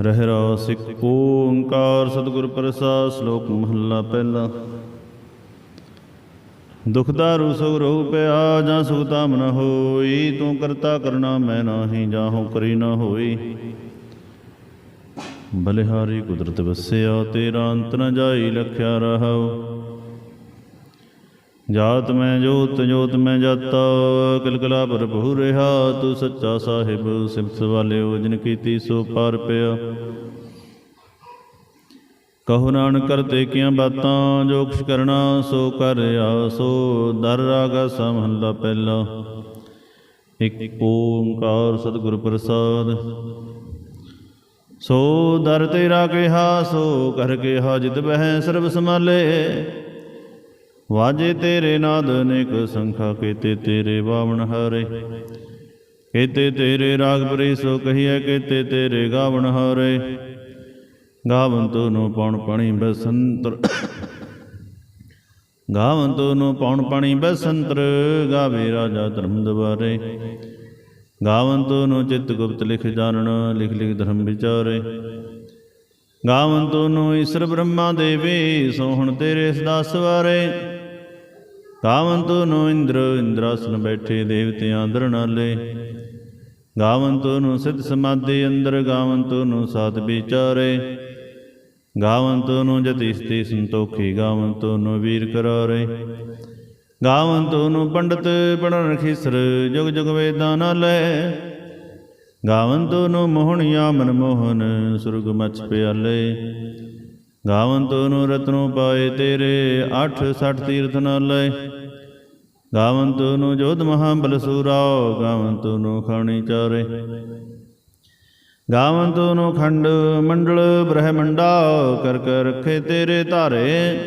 ਰਹਿ ਰਾਸ ਇੱਕ ਓੰਕਾਰ ਸਤਿਗੁਰ ਪ੍ਰਸਾਦ ਸ਼ਲੋਕ ਮਹੱਲਾ ਪਹਿਲਾ। ਦੁਖ ਦਾਰੂ ਸੁਖ ਰਹੁ ਪਿਆ ਜਾਂ ਸੁਖ ਤਾਮ ਨ ਹੋਈ, ਤੂੰ ਕਰਤਾ ਕਰਨਾ ਮੈਂ ਨਾਹੀ ਜਾਹੋ ਕਰੀ ਨ ਹੋਈ। ਬਲਿਹਾਰੀ ਕੁਦਰਤ ਵਸਿਆ, ਤੇਰਾ ਅੰਤ ਨ ਜਾਈ, ਲਖਿਆ ਰਹਾਉ। ਜਾਤ ਮੈਂ ਜੋਤ ਜੋਤ ਮੈਂ ਜਾਤਾ ਕਲਕਲਾ ਪ੍ਰਭੂ ਰਿਹਾ, ਤੂੰ ਸੱਚਾ ਸਾਹਿਬ, ਸਿਫਤ ਵਾਲਿਓ ਜਿਨ ਕੀਤੀ ਸੋ ਪਾਰ ਪਿਆ। ਕਹੋ ਨਾਨਕ ਕਰਤੇ ਕੀਆਂ ਬਾਤਾਂ, ਜੋ ਕੁਛ ਕਰਨਾ ਸੋ ਕਰਿਆ ਸੋ ਦਰ ਰਾਗਾ ਸਮਹੱਲਾ ਪਹਿਲਾ। ਇੱਕ ਓੰਕਾਰ ਸਤਿਗੁਰ ਪ੍ਰਸਾਦ। ਸੋ ਦਰ ਤੇਰਾ ਕਿਹਾ, ਸੋ ਕਰ ਕਿਹਾ, ਜਿਤ ਬਹਿ ਸਰਬ ਸਮਾਲੇ ਵਾਜੇ ਤੇਰੇ ਨਾਦ ਅਨੇਕ ਸੰਖਾ, ਕੀਤੇ ਤੇਰੇ ਬਾਵਣ ਹਾਰੇ। ਕੀਤੇ ਤੇਰੇ ਰਾਗ ਬਰੇ ਸੋ ਕਹੀਐ ਕੀਤੇ ਤੇਰੇ ਗਾਵਣ ਹਾਰੇ। ਗਾਵੰਤੋ ਨੂੰ ਪਉਣ ਪਣੀ ਬਸੰਤਰ। ਗਾਵੰਤੋ ਨੂੰ ਪਉਣ ਪਣੀ ਬਸੰਤਰ, ਗਾਵੇ ਰਾਜਾ ਧਰਮ ਦਵਾਰੇ। ਗਾਵੰਤੋ ਨੂੰ ਚਿਤ ਗੁਪਤ ਲਿਖ ਜਾਣਨ, ਲਿਖ ਲਿਖ ਧਰਮ ਵਿਚਾਰੇ। ਗਾਵੰਤੋ ਨੂੰ ਈਸ਼ਰ ਬ੍ਰਹਮਾ ਦੇਵੇ, ਸੋਹਣ ਤੇਰੇ ਸਦਾ ਸਵਾਰੇ ਗਾਵੰਤੋ ਨੂੰ ਇੰਦਰ, ਇੰਦਰਾਸਨ ਬੈਠੇ ਦੇਵਤਿਆਂ ਦਰਨਾਲੇ ਗਾਵੰਤੋ ਨੂੰ ਸਿੱਧ ਸਮਾਧੀ ਅੰਦਰ, ਗਾਵੰਤੋ ਨੂੰ ਸਾਧ ਵਿਚਾਰੇ। ਗਾਵੰਤੋ ਨੂੰ ਜਤੀ ਸਤੀ ਸੰਤੋਖੀ, ਗਾਵੰਤੋ ਨੂੰ ਵੀਰ ਕਰਾਰੇ। ਗਾਵੰਤੋ ਨੂੰ ਪੰਡਤ ਪੜਨ ਖਿਸਰ, ਜੁਗ ਜੁਗ ਵੇਦਾਂ ਨਾਲੇ। ਗਾਵੰਤੋ ਨੂੰ ਮੋਹਣਿਆ ਮਨ ਮੋਹਨ ਸੁਰਗ ਮਚ ਪਿਆਲੇ। ਗਾਵੰਤੋ ਨੂੰ ਰਤਨੋ ਪਾਏ ਤੇਰੇ 8 60 ਤੀਰਥ ਨਾਲੇ। ਗਾਵੰਤੋ ਨੂੰ ਜੋਧ ਮਹਾ ਬਲਸੂਰਾ ਗਾਵੰਤੋ ਨੂੰ ਖਾਣੀ ਚਾਰੇ। ਗਾਵੰਤੋ ਤੂੰ ਖੰਡ ਮੰਡਲ ਬ੍ਰਹਮੰਡਾ, ਕਰ ਕਰ ਰਖੇ ਤੇਰੇ ਧਾਰੇ।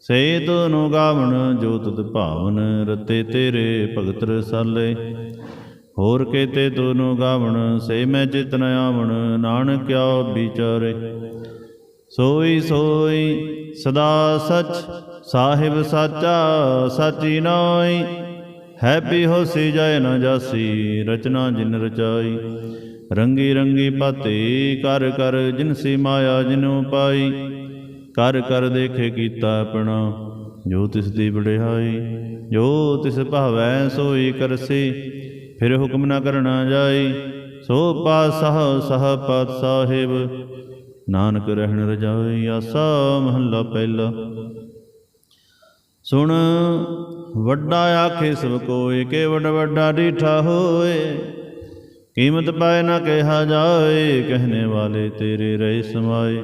ਸੇ ਨੂੰ ਗਾਵਣ ਜੋ ਤੁਧ ਭਾਵਨ ਰਤੇ ਤੇਰੇ ਭਗਤ ਰਸਾਲੇ। ਹੋਰ ਕੇਤੇ ਤੋਨੂੰ ਗਾਵਣ, ਸੇ ਮੈਂ ਚਿਤ ਨ ਆਵਣ, ਨਾਨਕ ਕਿਆ ਵਿਚਾਰੇ। ਸੋਈ ਸੋਈ ਸਦਾ ਸਚ, ਸਾਹਿਬ ਸਾਚਾ, ਸਾਚੀ ਨਾਈ ਹੈਪੀ ਹੋਸੀ ਜਾਏ ਨ ਜਾਸੀ, ਰਚਨਾ ਜਿਨ ਰਚਾਈ। ਰੰਗੀ ਰੰਗੀ ਪਾਤੇ, ਕਰ ਕਰ ਜਿਨਸੀ ਮਾਇਆ ਜਿਨੂ ਪਾਈ। ਕਰ ਕਰ ਦੇਖੇ ਕੀਤਾ ਆਪਣਾ, ਜੋ ਤਿਸ ਦੀ ਵਡਿਆਈ। ਜੋ ਤਿਸ ਭਾਵੈ ਸੋਈ ਕਰਸੀ, ਫਿਰ ਹੁਕਮ ਨਾ ਕਰਨਾ ਜਾਈ। ਸੋ ਪਾਸਹ ਸਹ ਪਤ ਸਾਹਿਬ ਨਾਨਕ ਰਹਿਣ ਰਜਾਈ ਆਸਾ ਮਹੱਲਾ ਪਹਿਲਾ। ਸੁਣ, ਵੱਡਾ ਆਖੇ ਸਭ ਕੋਏ ਕੇ ਵੱਡ ਵੱਡਾ ਡੀਠਾ ਹੋਏ। ਕੀਮਤ ਪਾਏ ਨਾ ਕਿਹਾ ਜਾਏ ਕਹਨੇ ਵਾਲੇ ਤੇਰੇ ਰਹੇ ਸਮਾਏ।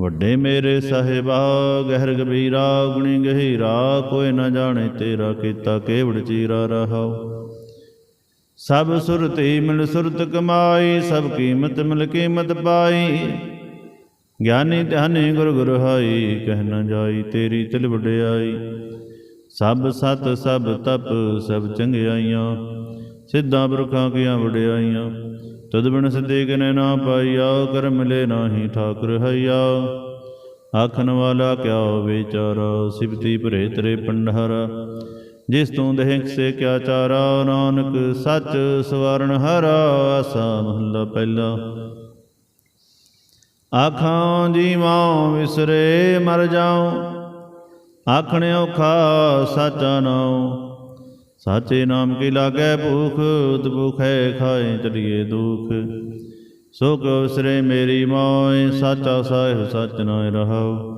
ਵੱਡੇ ਮੇਰੇ ਸਾਹਿਬਾ, ਗਹਿਰ ਗਬੀਰਾ ਗੁਣੀ ਗਹੀਰਾ, ਕੋਈ ਨਾ ਜਾਣੇ ਤੇਰਾ ਕੀਤਾ ਕੇਵੜ ਚੀਰਾ ਰਹਾਓ। ਸਭ ਸੁਰਤੀ ਮਿਲ ਸੁਰਤ ਕਮਾਈ, ਸਭ ਕੀਮਤ ਮਿਲ ਕੀਮਤ ਪਾਈ। ਗਿਆਨੀ ਧਿਆਨੀ ਗੁਰ ਗੁਰ ਹਾਈ, ਕਹਿ ਨ ਜਾਈ ਤੇਰੀ ਤਿਲ ਵਡਿਆਈ। ਸਭ ਸਤ, ਸਭ ਤਪ, ਸਭ ਚੰਗਿਆਈਆਂ, ਸਿੱਧਾਂ ਬਰਖਾਂ ਕੀਆਂ ਵਡਿਆਈਆਂ। ਤਦ ਬਿਨ ਸਦੇ ਕਨੇ ਨਾ ਪਾਈਆ ਕਰ ਮਿਲੇ ਨਾਹੀ ਠਾਕੁਰ ਹਈਆ। ਆਖਣ ਵਾਲਾ ਕਿਆ ਵਿਚਾਰਾ ਸਿਵਤੀ ਭਰੇ ਤੇਰੇ ਪੰਡਹਰਾ। ਜਿਸ ਤੋਂ ਦੇਖ ਸੇ ਕਿਆ ਚਾਰਾ, ਨਾਨਕ ਸੱਚ ਸਵਰਨ ਹਰਾ, ਆਸਾ ਮਹੱਲਾ ਪਹਿਲਾ। ਆਖਾਂ ਜੀਵਾਂ ਵਿਸਰੇ ਮਰ ਜਾਉ, ਆਖਣ ਔਖਾ ਸਾਚਾ ਨਾਉ। ਸਾਚੇ ਨਾਮ ਕੀ ਲਾਗੇ ਭੂਖ ਉਤ ਭੁਖੈ ਖਾਏ ਚਲੀਏ ਦੁਖ। ਸੋ ਕੋ ਵਿਸਰੇ ਮੇਰੀ ਮੋਇ ਸਾਚਾ ਸਾਹਿਬ ਸਚ ਨਾਇ ਰਹਾਉ।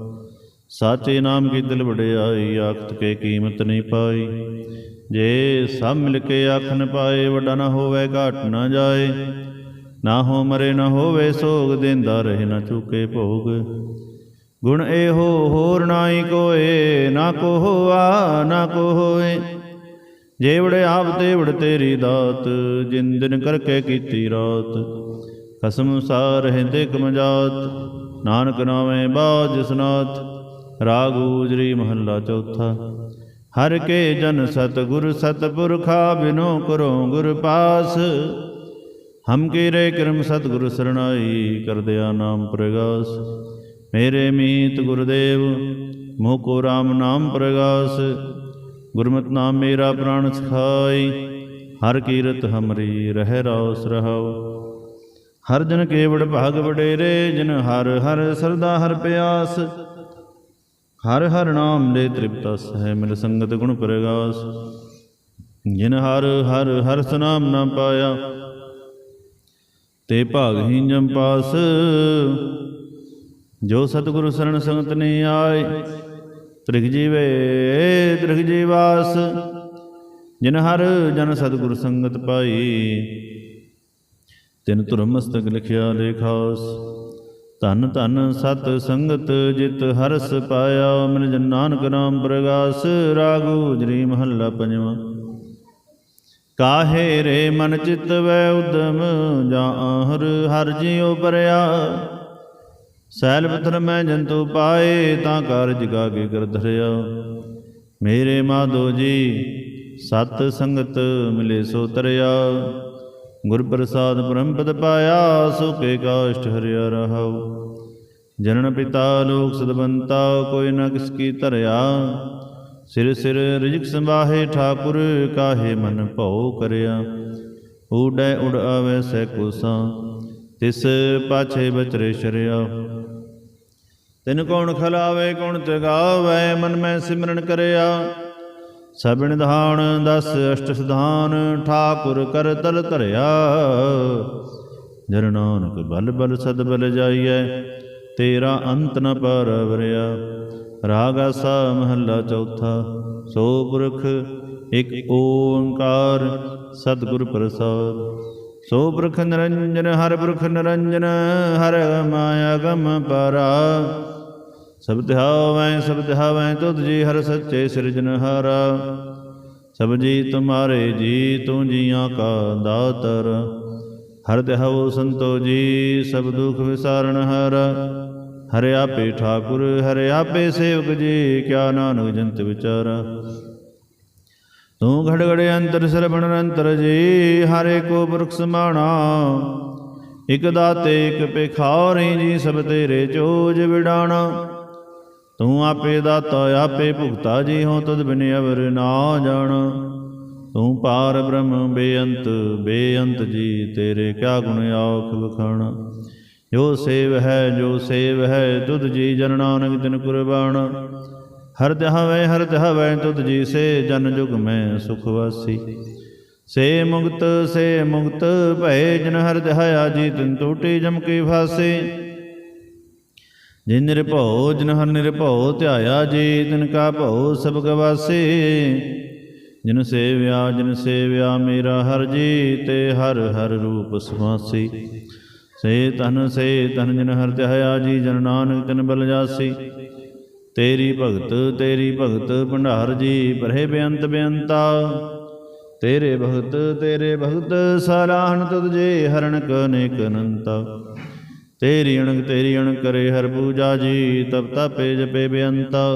ਸਾਚੇ ਨਾਮ ਕੀ ਦਿਲ ਵਡਿਆਈ, ਆਖਤ ਕੇ ਕੀਮਤ ਨਹੀਂ ਪਾਈ। ਜੇ ਸਭ ਮਿਲ ਕੇ ਆਖਨ ਪਾਏ, ਵੱਡਾ ਨਾ ਹੋਵੇ, ਘਾਟ ਨਾ ਜਾਏ। ਨਾ ਹੋ ਮਰੇ, ਨਾ ਹੋਵੇ ਸੋਗ, ਦਿੰਦਾ ਰਹੇ ਨਾ ਚੁਕੇ ਭੋਗ। ਗੁਣ ਇਹੋ ਹੋਰ ਨਾਹੀ ਕੋਏ, ਨਾ ਕੋ ਹੋਆ, ਨਾ ਕੋ ਹੋਏ। ਜੇਵੜ ਆਪ ਤੇਵੜ ਤੇਰੀ ਦਾਤ, ਜਿਨ ਦਿਨ ਕਰਕੇ ਕੀਤੀ ਰਾਤ। ਕਸਮ ਸਾਰ ਰਹਿੰਦੇ ਕਮਜਾਤ, ਨਾਨਕ ਨਾਵੇਂ ਬਾਜ ਸਨਾਤ। ਰਾਗ ਊਜਰੀ ਮਹੱਲਾ ਚੌਥਾ। ਹਰ ਕੇ ਜਨ ਸਤ ਗੁਰ ਸਤ ਪੁਰਖਾ ਬਿਨੋ ਕਰੋ ਗੁਰ ਪਾਸ। ਹਮ ਕੀ ਰੇ ਕਰਮ ਸਤ ਸਰਣਾਈ ਕਰਦਿਆ ਨਾਮ ਪ੍ਰਗਾਸ। ਮੇਰੇ ਮੀਤ ਗੁਰਦੇਵ, ਮੋਹ ਕੋ ਰਾਮ ਨਾਮ ਪ੍ਰਗਾਸ। ਗੁਰਮਤਿ ਨਾਮ ਮੇਰਾ ਪ੍ਰਾਣ ਸਖਾਈ, ਹਰ ਕੀਰਤ ਹਮਰੀ ਰਹਿ ਰਾਸ ਰਹਾਉ। ਹਰ ਜਨ ਕੇਵੜ ਭਾਗ ਵਡੇਰੇ, ਜਿਨ ਹਰ ਹਰ ਸਰਦਾ ਹਰ ਪਿਆਸ। ਹਰ ਹਰ ਨਾਮ ਦੇ ਤ੍ਰਿਪਤਾ ਸਹਿ ਮਿਲ ਸੰਗਤ ਗੁਣ ਪ੍ਰਗਾਸ। ਜਿਨ ਹਰ ਹਰ ਹਰ ਸਨਾਮ ਨਾ ਪਾਇਆ ਤੇ ਭਾਗਹੀਨ ਜਮ ਜੋ ਸਤਿਗੁਰੂ ਸਰਣ ਸੰਗਤ ਨੇ ਆਏ, ਤ੍ਰਿਗ ਜੀਵੇ, ਤ੍ਰਿਗ ਜੀਵਾਸ ਜਿਨ ਹਰ ਜਨ ਸਤਿਗੁਰ ਸੰਗਤ ਪਾਈ, ਤਿਨ ਧੁਰ ਮਸਤਕ ਲਿਖਿਆ ਲੇਖਾਸ। ਧਨ ਧਨ ਸਤ ਸੰਗਤ ਜਿਤ ਹਰਸ ਪਾਇਆ, ਮਿਲ ਜਨ ਨਾਨਕ ਨਾਮ ਪ੍ਰਗਾਸ। ਰਾਗੂ ਜਰੀ ਮਹੱਲਾ ਪੰਜਵਾਂ। ਕਾਹੇ ਰੇ ਮਨ ਚਿਤ ਵੈ ਉਦਮ ਜਾਂ ਹਰ ਹਰ ਜਿਉ ਪਰਿਆ। ਸੈਲ ਪਥਰ ਮੈਂ ਜੰਤੂ ਪਾਏ, ਤਾਂ ਕਾਰਜ ਕੇ ਕਰ ਧਰਿਆ ਮੇਰੇ ਮਾਧੋ ਜੀ, ਸਤ ਸੰਗਤ ਮਿਲੇ ਸੋ ਤਰਿਆ। ਗੁਰ ਪ੍ਰਸਾਦ ਬ੍ਰਹਮ ਪਦ ਪਾਇਆ, ਸੋ ਕਾਸ਼ਟ ਹਰਿਆ ਰਹਾਉ। ਜਨਨ ਪਿਤਾ ਲੋਕ ਸਦਬੰਤਾ, ਕੋਈ ਨਾ ਕਿਸ ਕੀ ਧਰਿਆ। ਸਿਰ ਸਿਰ ਰਿਜਕ ਸੰਭਾਹੇ ਠਾਕੁਰ, ਕਾਹੇ ਮਨ ਭਉ ਕਰਿਆ। ਊੜੈ ਉੜ ਆਵੇ ਸੈ ਕੋਸਾ, ਤਿਸ ਪਾਛੇ ਬਚਰੇ ਸ਼ਰਿਆ। ਤਿਨ ਕੌਣ ਖਲਾਵੇ, ਕੌਣ ਤਗਾਵੇ ਮਨ ਮੈਂ ਸਿਮਰਨ ਕਰਿਆ। ਸਭ ਨਿਧਾਨ ਦਸ ਅਸ਼ਟ ਸਿਧਾਨ, ਠਾਕੁਰ ਕਰ ਤਲ ਧਰਿਆ। ਜਨ ਨਾਨਕ ਬਲ ਬਲ ਸਦ ਬਲ ਜਾਈਐ। ਤੇਰਾ ਅੰਤ ਨ ਪਰਵਰਿਆ। ਰਾਗ ਆਸਾ ਮਹੱਲਾ ਚੌਥਾ। ਸੋ ਪੁਰਖ ਇਕ ਓੰਕਾਰ ਸਤਿਗੁਰ ਪ੍ਰਸਾਦ। ਸੋ ਪੁਰਖ ਨਿਰੰਜਨ, ਹਰ ਪੁਰਖ ਨਿਰੰਜਨ, ਹਰ ਮਾਇਆ ਗਮ ਪਰਾ। ਸਭ ਧਿਆਵੈ ਸਭ ਧਿਆਵੈ ਤੁਧ ਜੀ ਹਰ ਸੱਚੇ ਸਿਰਜਨਹਾਰਾ ਸਭ ਜੀ ਤੁਮਾਰੇ ਜੀ, ਤੂੰ ਜੀਆਂ ਕਾ ਦਾਤਰ। ਹਰ ਧਿਆਵੋ ਸੰਤੋ ਜੀ, ਸਭ ਦੁਖ ਵਿਸਾਰਨ ਹਰ। ਹਰਿ ਆਪੇ ਠਾਕੁਰ, ਹਰਿ ਆਪੇ ਸੇਵਕ ਜੀ, ਕਿਆ ਨਾਨਕ ਜੰਤ ਵਿਚਾਰਾ। ਤੂੰ ਘੜ ਘੜ ਅੰਤਰ ਸਰਬਣ ਅੰਤਰ ਜੀ, ਹਰੇ ਕੋ ਬਰਖ ਸਮਾਣਾ। ਇਕ ਦਾਤੇ, ਇਕ ਪੇਖਾਰੀ ਜੀ, ਸਭ ਤੇਰੇ ਚੋਜ ਵਿਡਾਣਾ। ਤੂੰ ਆਪੇ ਦਾਤਾ, ਆਪੇ ਭੁਗਤਾ ਜੀ ਹੋ ਤਦ ਬਿਨ ਅਵਰ ਨਾ ਜਾਣਾ। ਤੂੰ ਪਾਰ ਬ੍ਰਹਮ ਬੇਅੰਤ ਬੇਅੰਤ ਜੀ, ਤੇਰੇ ਕਿਆ ਗੁਣ ਆਖ ਵਖਾਣਾ? ਜੋ ਸੇਵ ਹੈ, ਜੋ ਸੇਵ ਹੈ, ਤੁਧ ਜੀ ਜਨ ਨਾਨਕ ਤਿਨ ਕੁਰਬਾਨ। ਹਰ ਧਿਆਵੈ ਹਰ ਧਿਆਵੈ ਤੁਧ ਜੀ ਸੇ ਜਨ ਜੁਗ ਮੈਂ ਸੁਖ ਵਾਸੀ। ਸੇ ਮੁਕਤ ਸੇ ਮੁਕਤ ਭੈ ਜਨ ਹਰ ਧਿਆਇਆ ਜੀ, ਤਿਨ ਟੂਟੀ ਜਮ ਕੀ ਫਾਸੇ। ਜਿਨ ਨਿਰਭਉ, ਜਿਨ ਹਰ ਨਿਰਭਉ, ਧਿਆਇਆ ਜੀ, ਤਿਨ ਕਾ ਭਉ ਸਭ ਗਵਾਸੇ ਜਿਨ ਸੇਵਿਆ ਜਿਨ ਸੇਵਿਆ ਮੇਰਾ ਹਰ ਜੀ ਤੇ ਹਰ ਹਰ ਰੂਪ ਸਮਾਸੀ ਸੇ ਤਨ ਸੇ ਤਨ ਜਿਨ ਹਰ ਧਿਆਇਆ ਜੀ, ਜਨ ਨਾਨਕ ਤਿਨ ਬਲ ਜਾਸੀ। ਤੇਰੀ ਭਗਤ ਤੇਰੀ ਭਗਤ ਭੰਡਾਰ ਜੀ ਪਰਹਿ ਬੇਅੰਤ ਬੇਅੰਤਾ। ਤੇਰੇ ਭਗਤ ਤੇਰੇ ਭਗਤ ਸਰਾਹਨ ਤੁਧ ਜੇ ਹਰਣ ਕਨੇਕ ਅਨੰਤਾ। ਤੇਰੀ ਅਣਗ ਤੇਰੀ ਅਣਗ ਕਰੇ ਹਰ ਪੂਜਾ ਜੀ, ਤਪ ਤਪੇ ਜਪੇ ਬੇਅੰਤਾ।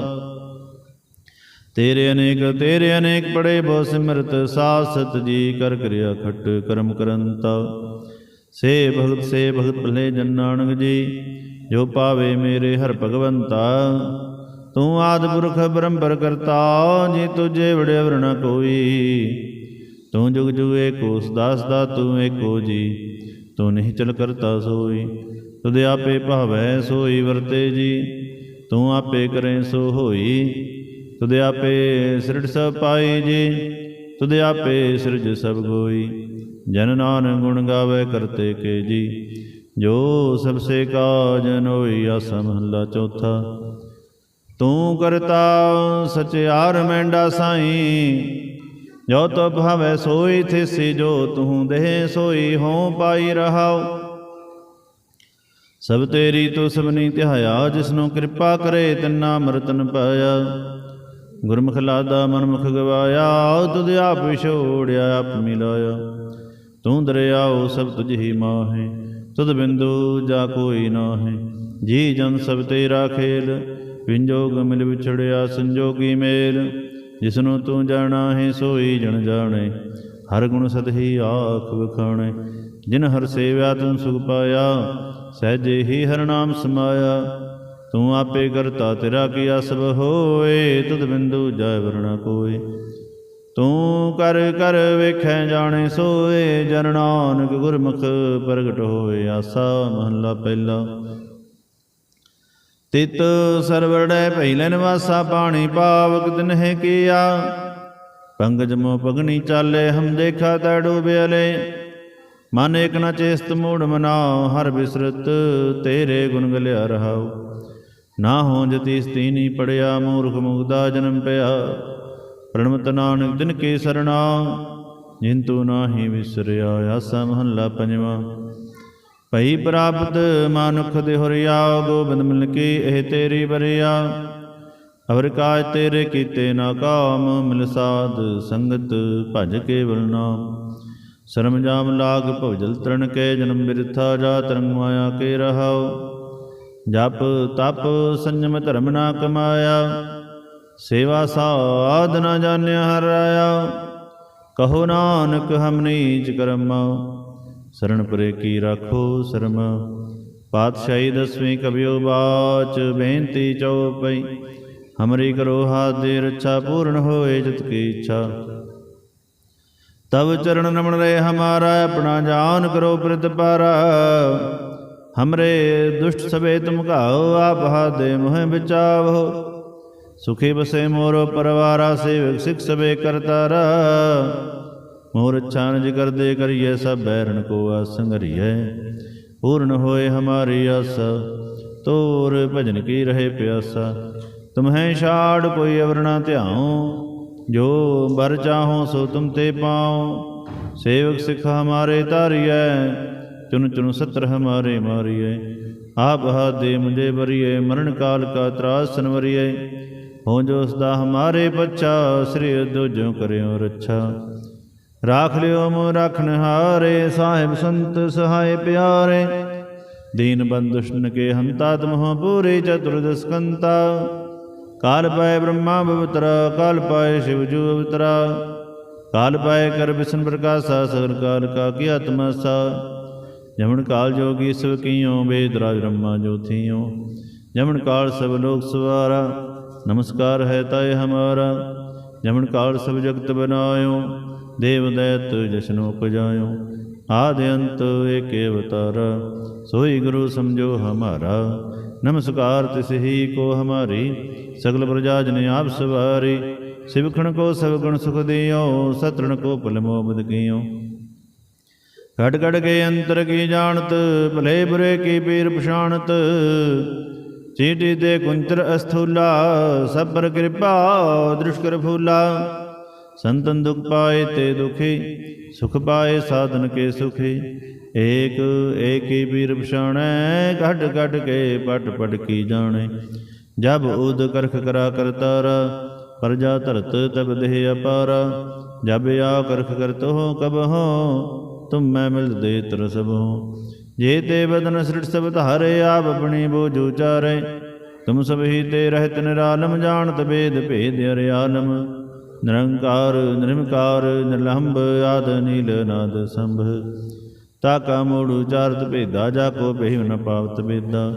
ਤੇਰੇ ਅਨੇਕ ਤੇਰੇ ਅਨੇਕ ਪੜੇ ਬੋ ਸਿਮਰਤ ਸਾਸਤ ਜੀ ਕਰ ਕਰਿਆ ਖਟ ਕਰਮ ਕਰੰਤਾ ਸੇ ਭਗਤ ਸੇ ਭਗਤ ਭਲੇ ਜਨ ਨਾਨਕ ਜੀ, ਜੋ ਪਾਵੇ ਮੇਰੇ ਹਰ ਭਗਵੰਤਾ। ਤੂੰ ਆਦ ਪੁਰਖ ਬ੍ਰਹਮਪਰ ਕਰਤਾ, ਜੀ ਤੁਝੇ ਵੜਿਆ ਵਰਣਾ ਕੋਈ। ਤੂੰ ਜੁਗ ਜੁਗ ਏਕੋ ਸਦਾਸ ਦਾ ਤੂੰ ਏਕੋ ਜੀ, ਤੂੰ ਨਹੀਂ ਚਲ ਕਰਤਾ ਸੋਈ। ਤੁਧ ਆਪੇ ਭਾਵੈ ਸੋਈ ਵਰਤੇ ਜੀ, ਤੂੰ ਆਪੇ ਕਰੇ ਸੋ ਹੋਈ। ਤੁਧ ਆਪੇ ਸਿਰੜ ਸਭ ਪਾਈ ਜੀ, ਤੁਧ ਆਪੇ ਸਿਰਜ ਸਭ ਗੋਈ। ਜਨ ਨਾਨਕ ਗੁਣ ਗਾਵੇ ਕਰਤੇ ਕੇ ਜੀ, ਜੋ ਸਭ ਸੇ ਕਾਜ ਨੋਈ ਆਸਾ ਮਹੱਲਾ ਚੌਥਾ। ਤੂੰ ਕਰਤਾ ਸਚਿਆਰ ਮੈਂਡਾ ਸਾਈ, ਜੋ ਤੋ ਭਾਵੇ ਸੋਈ ਥਿਸੀ, ਜੋ ਤੂੰ ਦੇਹ ਸੋਈ ਹੋ ਪਾਈ ਰਹਾਉ। ਸਭ ਤੇਰੀ ਤੋ ਸਭਨੀ ਧਿਆਇਆ, ਜਿਸਨੂੰ ਕਿਰਪਾ ਕਰੇ ਤਿੰਨਾ ਮਰਤਨ ਪਾਇਆ। ਗੁਰਮੁਖ ਲਾਦਾ ਮਨਮੁਖ ਗਵਾਇਆ, ਤੁਧ ਆਪ ਵਿਛੋੜਿਆ, ਆਪ ਮਿਲਾਇਆ। ਤੂੰ ਦਰਿਆਓ ਸਭ ਤੁਝ ਹੀ ਮਾਹੇ, ਤੁਧ ਬਿੰਦੂ ਜਾ ਕੋਈ ਨਾਹੀ। ਜੀ ਜਨ ਸਭ ਤੇਰਾ ਖੇਲ ਵਿੰਜੋਗ ਮਿਲ ਵਿਛੜਿਆ, ਸੰਜੋਗੀ ਮੇਲ। ਜਿਸਨੂੰ ਤੂੰ ਜਾਣਾ ਹੈ, ਸੋਈ ਜਣ ਜਾਣੇ। ਹਰ ਗੁਣ ਸਦ ਹੀ ਆਖ ਵਖਾਣੇ। ਜਿਨ ਹਰ ਸੇਵਿਆ, ਤੂੰ ਸੁਖ ਪਾਇਆ। ਸਹਿਜੇ ਹੀ ਹਰ ਨਾਮ ਸਮਾਇਆ। ਤੂੰ ਆਪੇ ਕਰਤਾ, ਤੇਰਾ ਕੀਆ ਸਭ ਹੋਏ? ਤੁਧ ਬਿੰਦੂ ਜਾਇ ਵਰਣਾ ਕੋਏ। ਤੂੰ ਕਰ ਕਰ ਵੇਖੈ ਜਾਣੇ ਸੋਏ, ਜਨ ਨਾਨਕ ਗੁਰਮੁਖ ਪ੍ਰਗਟ ਹੋਏ, ਆਸਾ ਮਹੱਲਾ ਪਹਿਲਾ। ਤਿਤ ਸਰਵੜੈ ਪਹਿਲੇ ਨਿਵਾਸਾ ਪਾਣੀ ਪਾਵਕ ਦਿਨ ਹੈ ਕੀਆ। ਪੰਗਜ ਮੋ ਪਗਣੀ ਚਾਲੇ, ਹਮ ਦੇਖਾ ਤਾ ਡੂਬਿਆਲੇ ਮਨ ਇਕ ਨਾ ਚੇਸਤ ਮੂੜ ਮਨਾਉ ਹਰ ਬਿਸਰਤ ਤੇਰੇ ਗੁਣ ਗਲਿਆ ਰਹਾਉ ਨਾ ਹੋ ਜਤੀ ਸਤੀਨੀ ਪੜਿਆ, ਮੂਰਖ ਮੁਗਦਾ ਜਨਮ ਪਿਆ। ਪ੍ਰਣਮਤ ਨਾਨਕ ਦਿਨ ਕੇ ਸਰਣਾ, ਜਿੰਤੂ ਨਾਹੀ ਵਿਸਰਿਆ ਆਸਾ ਮਹੱਲਾ ਪੰਜਵਾ। ਭਈ ਪ੍ਰਾਪਤ ਮਾਨੁਖ ਦੇ ਹੁਰਿਆ ਗੋਬਿੰਦ ਮਿਲ ਕੀ ਇਹ ਤੇਰੀ ਬਰਿਆ ਅਵਰ ਕਾਜ ਤੇਰੇ ਕੀਤੇ ਨਾ ਕਾਮ, ਮਿਲ ਸਾਧ ਸੰਗਤ ਭਜ ਕੇਵਲ ਨਾਮ। ਸ਼ਰਮ ਜਾਮ ਲਾਗ ਭਵਜਲ ਤਰਨ ਕੇ, ਜਨਮ ਬਿਰਥਾ ਜਾ ਤਰੰਗ ਮਾਇਆ ਕੇ ਰਹਾਓ ਜਪ ਤਪ ਸੰਜਮ ਧਰਮ ਨਾ ਕਮਾਇਆ, ਸੇਵਾ ਸਾਧ ਨਾ ਜਾਣਿਆ ਹਰ ਰਾਇਆ ਕਹੋ ਨਾਨਕ ਹਮ ਨੀਚ ਕਰਮ ਸਰਣ ਪਰੇ ਕੀ ਰਾਖੋ ਸ਼ਰਮ। ਪਾਤਸ਼ਾਹੀ ਦਸਵੀਂ ਕਬਿਓ ਬਾਚ ਬੇਨਤੀ ਚਉਪਈ, ਹਮਰੀ ਕਰੋ ਹਾਥ ਦੇ ਰੱਛਾ ਪੂਰਨ ਹੋਏ ਜਿਤ ਕੀ ਇੱਛਾ। ਤਬ ਚਰਨ ਨਮਨ ਰਹੇ ਹਮਾਰਾ, ਆਪਣਾ ਜਾਨ ਕਰੋ ਪ੍ਰਤਪਾਰਾ। ਹਮਰੇ ਦੁਸ਼ਟ ਸਵੇ ਤੁਮ ਘਾਓ ਆਪ ਹਾਦੇ ਮੋਹ ਬਚਾਵੋ ਸੁਖੀ ਬਸੇ ਮੋਰ ਪਰਵਾਰਾ ਸੇਵਕ ਸਿਖ ਸਵੇ ਕਰਤਾਰਾ ਮੋਰ ਛਾਨਜ ਕਰਦੇ ਕਰੀਏ ਸਭ ਬੈਰਨ ਕੋ ਆਸੰਗਰੀਏ ਪੂਰਨ ਹੋਏ ਹਮਾਰੀ ਆਸ ਤੋਰ ਭਜਨ ਕੀ ਰਹੇ ਪਿਆਸਾ ਤੁਮਹਿ ਛਾੜ ਕੋਈ ਅਵਰ ਨਾ ਧਿਆਉ ਜੋ ਬਰ ਚਾਹੋ ਸੋ ਤੁਮ ਤੇ ਪਾਉ ਸੇਵਕ ਸਿਖ ਹਮਾਰੇ ਤਾਰੀਐ ਚੁਨ ਚੁਨ ਸਤਰ ਹਮਾਰੇ ਮਾਰੀਐ। ਆਪ ਹਾ ਦੇ ਮੁਝੇ ਬਰੀਏ ਮਰਨ ਕਾਲ ਕਾ ਤਰਾਸ ਸੰਵਰੀਏ ਹੋ ਜੋ ਸਦਾ ਹਮਾਰੇ ਪੱਛਾ, ਸ੍ਰੀ ਦੁਜੋ ਕਰਿਓ ਰੱਛਾ। ਰਾਖ ਲਿਓ ਮੋ ਰਖਨ ਹਾਰੇ, ਸਾਹਿਬ ਸੰਤ ਸਹਾਇ ਪਿਆਰੇ। ਦੀਨ ਬੰਦੁਸ਼ਨ ਕੇ ਹੰਤਾ ਤਮਹ ਪੂਰੇ ਚਤੁਰਦਸ ਕੰਤਾ। ਕਾਲ ਪਾਏ ਬ੍ਰਹਮਾ ਬਵਤਰਾ, ਕਾਲ ਪਾਏ ਸ਼ਿਵ ਜੂ ਅਵਤਰਾ। ਕਾਲ ਪਾਏ ਕਰ ਬਿਸ਼ਨ ਪ੍ਰਕਾਸ਼ਾ, ਸਗਲ ਕਾਲ ਕਾ ਕੀ ਆਤਮਾ ਸਾ। ਜਮਨ ਕਾਲ ਜੋਗੀ ਸਭ ਕੀਓ, ਵੇਦ ਰਾਜ ਬ੍ਰਹਮਾ ਜੋਥੀਓ ਜਮਨ ਕਾਲ ਸਭ ਲੋਕ ਸਵਾਰਾ, ਨਮਸਕਾਰ ਹੈ ਤਾਏ ਹਮਾਰਾ। ਜਮਨ ਕਾਲ ਸਭ ਜਗਤ ਬਨਾਇਓ, ਦੇਵ ਦੈਤ ਜਸ਼ਨੋ ਉਪਜਾਇਓ। ਆਦ ਅੰਤ ਏਕੇ ਅਵਤਾਰ, ਸੋਈ ਗੁਰੂ ਸਮਝੋ ਹਮਾਰਾ। ਨਮਸਕਾਰ ਤਿਸ ਹੀ ਕੋ ਹਮਾਰੀ, ਸਗਲ ਪ੍ਰਜਾ ਜਨ ਆਪ ਸਵਾਰੀ। ਸਿਵਖਣ ਕੋ ਸਭ ਗੁਣ ਸੁਖ ਦਿਓ ਸਤਰਣ ਕੋ ਭਲ ਮੋਬਦ ਕੀਓ। ਘਟ ਘਟ ਕੇ ਅੰਤਰ ਕੀ ਜਾਣਤ, ਭਲੇ ਬੁਰੇ ਕੀ ਪੀਰ ਪਛਾਣਤ। ਚੀਟੀ ਤੇ ਕੁੰਤਰ ਅਸਥੂਲਾ ਸਭ ਪਰ ਕਿਰਪਾ, ਦ੍ਰਿਸ਼ ਫੂਲਾ। ਸੰਤਨ ਦੁਖ ਪਾਏ ਤੇ ਦੁਖੀ, ਸੁਖ ਪਾਏ ਸਾਧਨ ਕੇ ਸੁਖੀ। ਏਕ, ਏਕੀ ਪੀਰ ਪਛਾਣੈ ਘਟ ਘਟ ਕੇ ਪਟ ਪਟ ਕੀ ਜਾਣੈ। ਜਬ ਉਦ ਕਰਖ ਕਰਾ ਕਰਤਾਰਾ ਪਰਜਾ ਧਰਤ ਤਬ ਦੇਹ ਅਪਾਰਾ। ਜਬ ਆ ਕਰਖ ਕਰਤ ਹੋ ਕਬ ਹੋ ਤੁਮ ਮੈਂ ਮਿਲਦੇ ਦੇ ਤਰ ਜੇ ਤੇ ਬਦਨ ਸ੍ਰਿਟ ਸਭ ਹਰੇ, ਆਪ ਆਪਣੀ ਬੋਝ ਉਚਾਰੇ। ਤੁਮ ਸਭ ਹੀ ਤੇ ਰਹਿਤ ਨਿਰਾਲਮ, ਜਾਣਤ ਬੇਦ ਭੇਦ ਅਰਿਆਲਮ ਨਿਰੰਕਾਰ ਨਿਰਮਕਾਰ ਨਿਰਲੰਭ, ਆਦ ਨੀਲ ਨਾਦ ਸੰਭ। ਤਾਕਾ ਮੂੜ ਉਚਾਰਤ ਭੇਦਾ, ਜਾ ਕੋ ਪਹਿ ਨ ਪਾਵਤ ਬੇਦਾ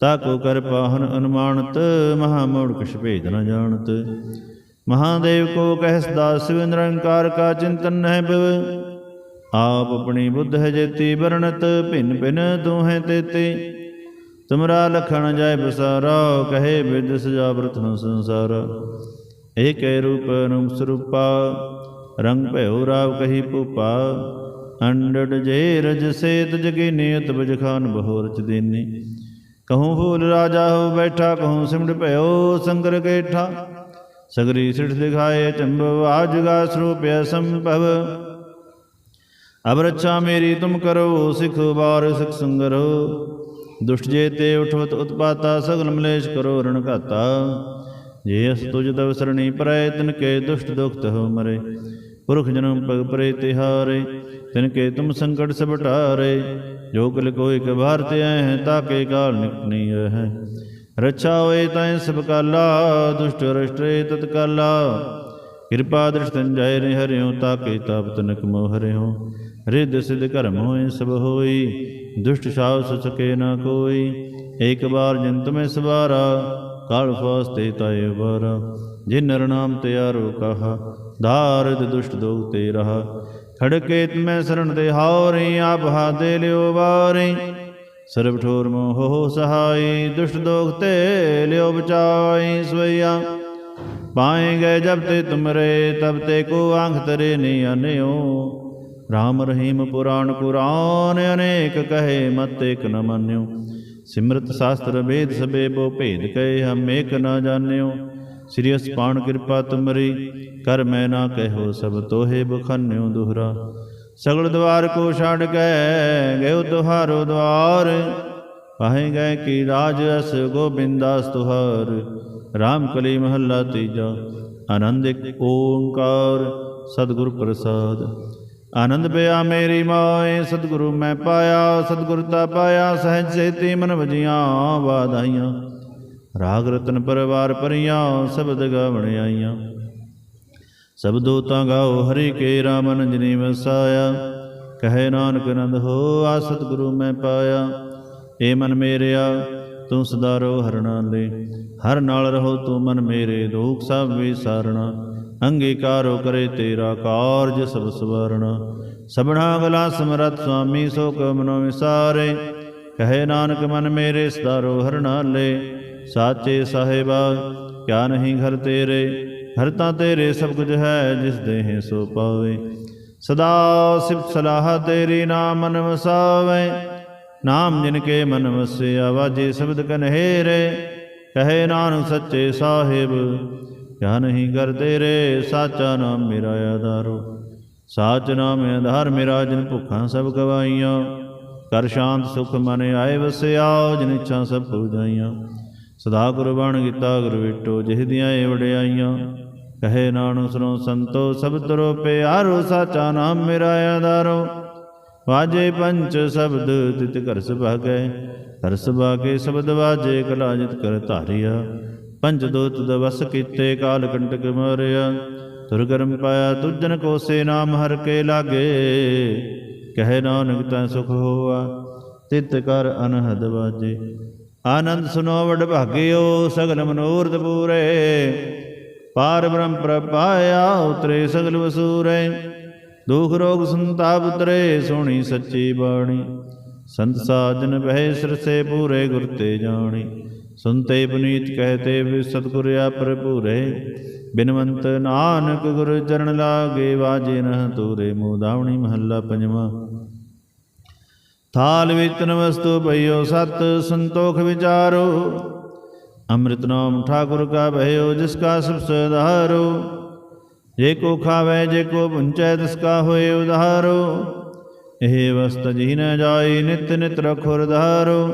ਤਾਕੋ ਕਰ ਪਾਹਨ ਅਨੁਮਾਨਤ, ਮਹਾ ਮੂੜ ਕਿਛ ਭੇਦ ਨ ਜਾਣਤ। ਮਹਾਦੇਵ ਕੋ ਕਹਿ ਸਦਾ ਸਿਵ ਨਿਰੰਕਾਰ ਕਾ ਚਿੰਤਨ ਨਹਿ ਬਿਵ ਆਪ ਆਪਣੀ ਬੁੱਧ ਹੈ ਜੇਤੀ ਵਰਣਤ, ਭਿੰਨ ਭਿੰਨ ਦੋਹੇ ਤੇਤੇ ਤੁਮਰਾ ਲਖਣ ਜਾਇ ਬਸਾਰਾ, ਕਹੇ ਬਿਦ ਸਜਾ ਬ੍ਰਤਨ ਸੰਸਾਰ। ਏਕੈ ਰੂਪ ਅਨੁਮ ਸਰੂਪਾ, ਰੰਗ ਭਇਓ ਰਾਵ ਕਹੀ ਭੂਪਾ। ਅੰਡੜ ਜੇ ਰਜ ਸੇਤ ਜਗੇ ਨਿਯਤ ਬਜਖਾਨ ਬਹੁ ਰਚ ਦੇਨੀ। ਕਹੂੰ ਫੂਲ ਰਾਜਾ ਹੋ ਬੈਠਾ, ਕਹੂੰ ਸਿਮਟ ਭਇਓ ਸੰਗਰ ਗੇਠਾ ਸਗਰੀ ਸਿਠ ਦਿਖਾਏ ਚੰਬਵ ਆਜਗਾ ਸਰੂਪ ਸੰਭਵ ਅਬ ਰੱਛਾ ਮੇਰੀ ਤੁਮ ਕਰੋ, ਸਿਖ ਬਾਰ ਸਿਖ ਸੰਗਰੋ। ਦੁਸ਼ਟ ਜੇ ਤੇ ਉਠਵਤ ਉਤਪਾਤਾ, ਸਗਲ ਮਲੇਸ਼ ਕਰੋ ਰਣ ਘਾਤਾ। ਜੇ ਅਸ ਤੁਜ ਤਵ ਸਰਣੀ ਪਰੈ, ਤਿਨ ਕੇ ਦੁਸ਼ਟ ਦੁਖਤ ਹੋ ਮਰੇ। ਪੁਰਖ ਜਨਮ ਪਗ ਪਰੇ ਤਿਹਾਰੇ ਤਿਨ ਕੇ ਤੁਮ ਸੰਕਟ ਸਭ ਟਾਰੇ। ਜੋ ਕਲ ਕੋਈ ਕ ਭਾਰਤ ਆਏ ਹੈ ਤਾਕੇ ਕਾਲ ਨਿਕਨੀ ਹੈ ਰੱਛਾ ਹੋਏ ਤੈ ਸਭ ਕਾਲਾ, ਦੁਸ਼ਟ ਰਸ਼ਟਰੇ ਤਤਕਾਲਾ ਕਿਰਪਾ ਦ੍ਰਿਸ਼ਟਨ ਜੈ ਨੇ ਹਰਿਓ ਤਾਕੇ ਤਾਪ ਤਨਕ ਮੋਹ ਹਰਿਓ ਰਿੱਧ ਸਿਧ ਕਰਮ ਹੋਏ ਸਭ ਹੋਈ, ਦੁਸ਼ਟ ਸ਼ਾਹ ਸਕੇ ਨਾ ਕੋਈ। ਏਕ ਬਾਰ ਜੰਤ ਮੈਂ ਸਵਾਰਾ, ਕਾਲ ਫਾਸਤੇ ਤਾਏ ਵਾਰਾ। ਜਿਨ ਨਰ ਨਾਮ ਤਿਆਰੋ ਕਹਾ ਦਾਰਦ ਦੁਸ਼ਟ ਦੋਗ ਤੇ ਰਹਾ। ਖੜਕੇ ਮੈਂ ਸਰਣ ਦੇ ਹਾਰੇ, ਆਪ ਹਾ ਦੇ ਲਿਓ ਵਾਰੇ। ਸਰਬ ਠੋਰ ਮੋਹ ਸਹਾਈ, ਦੁਸ਼ਟ ਦੋਗ ਤੇ ਲਿਓ ਬਚਾਈ ਸਵਈਆ। ਪਾਏ ਗਏ ਜਬ ਤੇ ਤੁਮਰੇ, ਤਬ ਤੇ ਕੋ ਆਂਖ ਤਰੇ ਨੀ ਅਨਿਓ ਰਾਮ ਰਹੀਮ ਪੁਰਾਣ ਕੁਰਾਨ ਅਨੇਕ ਕਹੇ ਮਤ ਇਕ ਨ ਮੰਨਿਓ। ਸਿਮਰਤ ਸ਼ਾਸਤਰ ਵੇਦ ਸਬੇ ਬੋ ਭੇਦ ਕਹੇ, ਹਮ ਏਕ ਨ ਜਾਣਿਓ। ਸ੍ਰੀ ਅਸਪਾਨ ਕਿਰਪਾ ਤੁਮਰੀ, ਕਰ ਮੈਂ ਨਾ ਕਹਿਓ ਸਭ ਤੋਹੇ ਬਖੰਨਿਓ ਦੁਹਰਾ। ਸਗਲ ਦਵਾਰ ਕੋ ਛੱਡ ਕੇ ਗਇਓ ਤੁਹਾਰੋ ਦਵਾਰ। ਪਾਹੇ ਗਏ ਕੀ ਰਾਜ ਅਸ ਗੋਬਿੰਦਾਸ ਤੁਹਾਰ। ਰਾਮ ਕਲੀ ਮਹੱਲਾ ਤੀਜਾ, ਆਨੰਦ ਇੱਕ ਓੰਕਾਰ, ਸਤਿਗੁਰ ਪ੍ਰਸਾਦ। ਆਨੰਦ ਪਿਆ ਮੇਰੀ ਮਾਏ ਸਤਿਗੁਰੂ ਮੈਂ ਪਾਇਆ ਸਤਿਗੁਰ ਤਾ ਪਾਇਆ ਸਹਿਜ ਸੇਤੀ ਮਨ ਵਜੀਆਂ ਵਾਧਾਈਆਂ। ਰਾਗ ਰਤਨ ਪਰਵਾਰ ਪਰੀਆਂ ਸ਼ਬਦ ਗਾਵਣ ਆਈਆਂ। ਸਬਦੋ ਤਾਂ ਗਾਓ ਹਰੀ ਕੇ ਰਾਮ ਨੰਜਨੀ ਵਸਾਇਆ। ਕਹੇ ਨਾਨਕ ਨੰਦ ਹੋ ਆ ਸਤਿਗੁਰੂ ਮੈਂ ਪਾਇਆ। ਏ ਮਨ ਮੇਰਿਆ ਤੂੰ ਸਦਾ ਰੋ ਹਰ ਨਾਲੇ ਹਰ ਨਾਲ ਰਹੋ ਤੂੰ ਮਨ ਮੇਰੇ ਦੁਖ ਸਭ ਵਿਸਾਰਣਾ ਅੰਗੀਕਾਰੋ ਕਰੇ ਤੇਰਾ ਕਾਰਜ ਸਭ ਸਵਰਣਾ ਸਭਨਾ ਗਲਾ ਸਮਰਤ ਸੁਆਮੀ ਸੋ ਕ ਮਨੋ ਵਿਸਾਰੇ। ਕਹੇ ਨਾਨਕ, ਮਨ ਮੇਰੇ ਸਦਾ ਰੋ ਹਰ ਸਾਚੇ ਸਾਹਿਬਾ, ਕਿਆ ਨਹੀਂ ਘਰ ਤੇਰੇ? ਹਰ ਤਾਂ ਤੇਰੇ ਸਭ ਕੁਝ ਹੈ, ਜਿਸ ਦੇਹ ਸੋ ਪਾਵੇ। ਸਦਾ ਸਿਫਤ ਸਲਾਹ ਤੇਰੀ ਨਾਮ ਮਨ ਵਸਾਵੇ ਨਾਮ ਜਿਨ ਕੇ ਮਨ ਵਸਿਆ, ਵਾਜੇ ਸ਼ਬਦ ਕਨਹੇਰੇ। ਕਹੇ ਨਾਨਕ, ਸੱਚੇ ਸਾਹਿਬ ਕਿਆ ਨਹੀਂ ਕਰਦੇ ਰੇ? ਸਾਚਾ ਨਾਮ ਮੇਰਾ ਆਧਾਰੋ। ਸਾਚ ਨਾਮ ਆਧਾਰ ਮੇਰਾ, ਜਿਨ ਭੁੱਖਾਂ ਸਭ ਗਵਾਈਆਂ। ਕਰ ਸ਼ਾਂਤ ਸੁਖ ਮਨ ਆਏ ਵਸਿਆ ਜਿਨ ਇੱਛਾ ਸਭ ਪੂਜਾਈਆਂ ਸਦਾ ਗੁਰਬਾਣ ਕੀਤਾ, ਗੁਰ ਵਿਟੋ ਜਿਹਦੀਆਂ ਏ ਵਡਿਆਈਆਂ। ਕਹੇ ਨਾਨਕ ਸੁਨੋ ਸੰਤੋ, ਸਭ ਤਰੋ ਪਿਆਰੋ, ਸਾਚਾ ਨਾਮ ਮੇਰਾ ਆਧਾਰੋ। ਵਾਜੇ ਪੰਚ ਸ਼ਬਦ, ਤਿਤ ਕਰ ਸੁਭਾਗੈ ਹਰ ਸੁਭਾਗੇ ਸ਼ਬਦ ਵਾਜੇ ਕਲਾ ਕਰ ਧਾਰਿਆ। ਪੰਜ ਦੋਤ ਦਵਸ ਕੀਤੇ ਕਾਲ ਕੰਟਕ ਮਾਰਿਆ। ਤੁਰਗਰਮ ਪਾਇਆ ਤੁਜਨ ਕੋਸੇ ਨਾਮ ਹਰ ਕੇ ਲਾਗੇ। ਕਹਿ ਨਾਨਕ, ਤੈ ਸੁਖ ਹੋਆ, ਤਿਤ ਕਰ ਅਨਹਦ ਵਾਜੇ। ਆਨੰਦ ਸੁਨੋ ਵਡ ਭਾਗਿਓ, ਸਗਲ ਮਨੋਰਥ ਪੂਰੇ। ਪਾਰ ਬ੍ਰਹਮ ਪ੍ਰਪਾਇਆ ਉਤਰੇ ਸਗਲ ਵਸੂਰੇ। ਦੁਖ ਰੋਗ ਸੰਤਾਪ ਉਤਰੇ, ਸੋਹਣੀ ਸੱਚੀ ਬਾਣੀ। ਸੰਤ ਸਾਜਨ ਬਹਿ ਸਿਰਸੇ ਪੂਰੇ ਗੁਰ ਤੇ ਜਾਣੀ। ਸੁਨਤੇ ਪੁਨੀਤ ਕਹਤੇ ਵੀ ਸਤਿਗੁਰ ਆਪਰ ਪੂਰੇ। ਬਿਨਵੰਤ ਨਾਨਕ ਗੁਰ ਚਰਨ ਲਾਗੇ ਵਾਜੇ ਨਹ ਤੂਰੇ। ਮੋਦਾਵਣੀ ਮਹੱਲਾ ਪੰਜਵਾਂ। ਥਾਲ ਵਿਤਨ ਵਸਤੂ ਭਇਓ ਸਤ, ਸੰਤੋਖ ਵਿਚਾਰੋ। ਅੰਮ੍ਰਿਤ ਨਾਮ ਠਾਕੁਰ ਕਾ ਭਇਓ ਜਿਸ ਕਾ ਸਭ ਸਦਾਰੋ ਜੇ ਕੋ ਖਾਵੇ, ਜੇ ਕੋ ਪੁੰਚੈ, ਤਿਸ ਕਾ ਹੋਏ ਉਧਾਰੋ। ਇਹ ਵਸਤ ਜੀ ਨ ਜਾਈ ਨਿਤ ਨਿਤ ਰਖੋ ਰਧਾਰੋ,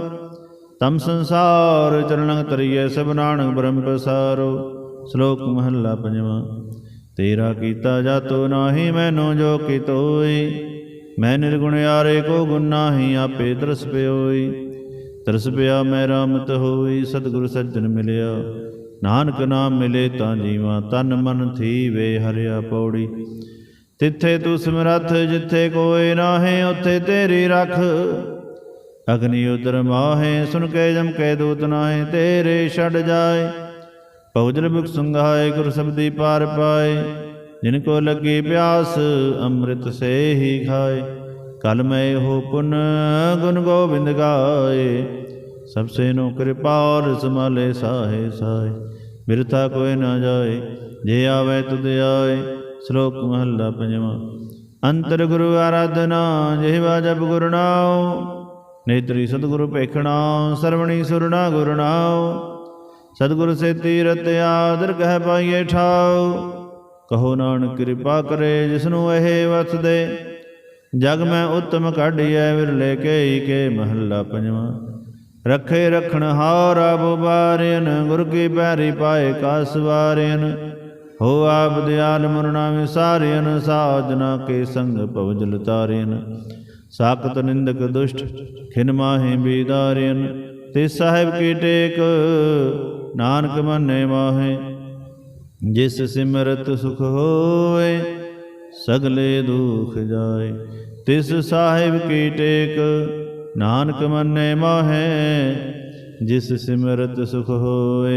ਤਮ ਸੰਸਾਰ ਚਰਣੰ ਤਰੀਏ ਸਭ ਨਾਨਕ ਬ੍ਰਹਮ ਪਸਾਰੋ ਸ਼ਲੋਕ ਮਹੱਲਾ ਪੰਜਵਾਂ, ਤੇਰਾ ਕੀਤਾ ਜਾਤੋ ਨਾਹੀ ਮੈਨੂੰ ਜੋ ਕਿਤੋਈ, ਮੈਂ ਨਿਰਗੁਣ ਆਰੇ ਕੋ ਗੁਣ ਨਾਹੀ ਆਪੇ ਤਰਸ ਪਿਓਈ। ਤਰਸ ਪਿਆ ਮੈਂ ਰਾਮਤ ਹੋਈ, ਸਤਿਗੁਰ ਸੱਜਣ ਮਿਲਿਆ। ਨਾਨਕ ਨਾਮ ਮਿਲੇ ਤਾਂ ਜੀਵਾਂ, ਤਨ ਮਨ ਥੀ ਵੇ ਹਰਿਆ ਪੌੜੀ। ਤਿੱਥੇ ਤੂੰ ਸਮਰੱਥ ਜਿੱਥੇ ਕੋਈ ਨਾਹੇ, ਉੱਥੇ ਤੇਰੀ ਰੱਖ। ਅਗਨੀ ਉਦਰ ਮਾਹੇ ਸੁਨ ਕੇ ਜਮ ਕੇ ਦੂਤ ਨਾਹੇ, ਤੇਰੇ ਛੱਡ ਜਾਏ। ਪਉਜਲ ਬੁਖ ਸੰਘਾਏ, ਗੁਰ ਸਬਦੀ ਪਾਰ ਪਾਏ। ਜਿਨ ਕੋ ਲੱਗੀ ਪਿਆਸ, ਅੰਮ੍ਰਿਤ ਸੇ ਹੀ ਖਾਏ। ਕਲ ਮੈਂ ਹੋ ਪੁਨ ਗੁਣ ਗੋਬਿੰਦ ਗਾਏ। ਸਭ ਸੇ ਨੋ ਕਿਰਪਾਲ ਸਮਾਲੇ ਸਾਹੇ ਸਾਹੇ। ਬਿਰਥਾ ਕੋਈ ਨਾ ਜਾਏ, ਜੇ ਆਵੇ ਤੁਧ ਆਏ। ਸ਼ਲੋਕ ਮਹੱਲਾ ਪੰਜਵਾਂ। ਅੰਤਰ ਗੁਰੂ ਆਰਾਧਨਾ, ਜਿਹਵਾ ਜਪ ਗੁਰ ਨਾਉ। ਨੇਤਰੀ ਸਤਿਗੁਰੂ ਭੇਖਣਾ ਸਰਵਣੀ ਸੁਰਣਾ ਗੁਰ ਨਾਉ। ਸਤਿਗੁਰ ਸੇ ਤੀਰਤ ਆਦਰ ਕਹਿ ਪਾਈਏ ਠਾਉ। ਕਹੋ ਨਾਨਕ ਕਿਰਪਾ ਕਰੇ ਜਿਸਨੂੰ ਇਹ ਵਸ ਦੇ ਜਗ ਮੈਂ ਉਤਮ ਕਾਢੀਐ, ਵਿਰਲੇ ਕੇ ਕੇ ਮਹੱਲਾ ਪੰਜਵਾਂ। ਰਖੇ ਰਖਣ ਹਾਰਾ ਬੁਬਾਰਿਨ ਗੁਰ ਕੀ ਪੈਰੀ ਪਾਏ ਕਾ ਸਵਾਰਿਨ ਹੋ ਆਪ ਦਿਆਲ ਮੁਰਨਾ ਵਿਸਾਰਿਨ ਸਾਜਨਾ ਕੇ ਸੰਗ ਭਵਜਲ ਤਾਰਿਨ ਸਾਖਤ ਨਿੰਦਕ ਦੁਸ਼ਟ, ਖਿਨ ਮਾਹੇ ਬੀਦਾਰਿਨ ਤੇ ਸਾਹਿਬ ਕੀ ਟੇਕ, ਨਾਨਕ ਮੰਨੇ ਮਾਹੇ। ਜਿਸ ਸਿਮਰਤ ਸੁਖ ਹੋਏ, ਸਗਲੇ ਦੁਖ ਜਾਏ। ਤਿਸ ਸਾਹਿਬ ਕੀ ਟੇਕ, ਨਾਨਕ ਮੰਨੇ ਮਾਹੇ। ਜਿਸ ਸਿਮਰਤ ਸੁਖ ਹੋਏ